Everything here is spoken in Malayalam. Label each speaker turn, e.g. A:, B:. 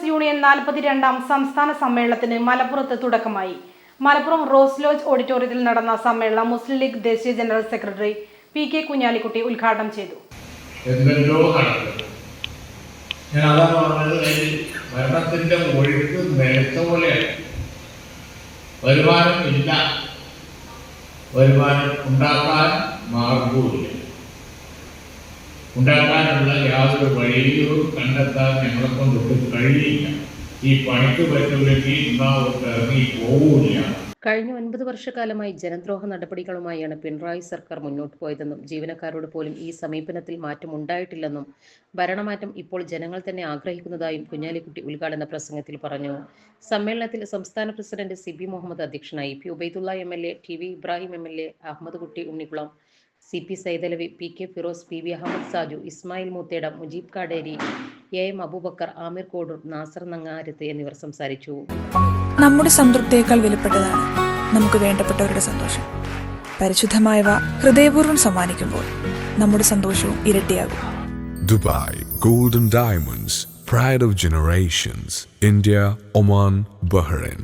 A: ടീച്ചേഴ്സ് യൂണിയൻ നാൽപ്പത്തിരണ്ടാം സംസ്ഥാന സമ്മേളനത്തിന് മലപ്പുറത്ത് തുടക്കമായി. മലപ്പുറം റോസ് ലോജ് ഓഡിറ്റോറിയത്തിൽ നടന്ന സമ്മേളനം മുസ്ലിം ലീഗ് ദേശീയ general secretary P K Kunhalikutty ഉദ്ഘാടനം ചെയ്തു.
B: ഞാൻ വരുമാനം ഇല്ല. വരുമാനം ഉണ്ടാക്കാൻ ഉണ്ടാക്കാനുള്ള യാതൊരു വഴിയും കണ്ടെത്താൻ ഞങ്ങളെ കൊണ്ടൊട്ട് കഴിയില്ല. ഈ പണിക്ക് പറ്റില്ലെങ്കിൽ ഇന്നാവർക്ക് ഇറങ്ങി പോവില്ല
C: കഴിഞ്ഞ ഒൻപത് വർഷക്കാലമായി ജനദ്രോഹ നടപടികളുമായാണ് പിണറായി സർക്കാർ മുന്നോട്ട് പോയതെന്നും ജീവനക്കാരോട് പോലും ഈ സമീപനത്തിൽ മാറ്റം ഉണ്ടായിട്ടില്ലെന്നും ഭരണമാറ്റം ഇപ്പോൾ ജനങ്ങൾ തന്നെ ആഗ്രഹിക്കുന്നതായും കുഞ്ഞാലിക്കുട്ടി ഉദ്ഘാടന പ്രസംഗത്തിൽ പറഞ്ഞു. സമ്മേളനത്തിൽ സംസ്ഥാന പ്രസിഡന്റ് സി ബി മുഹമ്മദ് അധ്യക്ഷനായി P Ubaidullah M L A T V Ibrahim M L A Ahammed Kutty Unnikulam C P Saithalavi P K Firos P V Ahammed Saju Ismail Moothedam Mujeeb Kaderi A M Abubacker Aamir Kodur Nasar Nangarath എന്നിവർ സംസാരിച്ചു.
D: നമ്മുടെ സംതൃപ്തിയേക്കാൾ വിലപ്പെട്ടതാണ് നമുക്ക് വേണ്ടപ്പെട്ടവരുടെ സന്തോഷം. പരിശുദ്ധമായവ ഹൃദയപൂർവം സമ്മാനിക്കുമ്പോൾ നമ്മുടെ സന്തോഷവും ഇരട്ടിയാകും.
E: Dubai golden diamonds pride of generations India Oman Bahrain.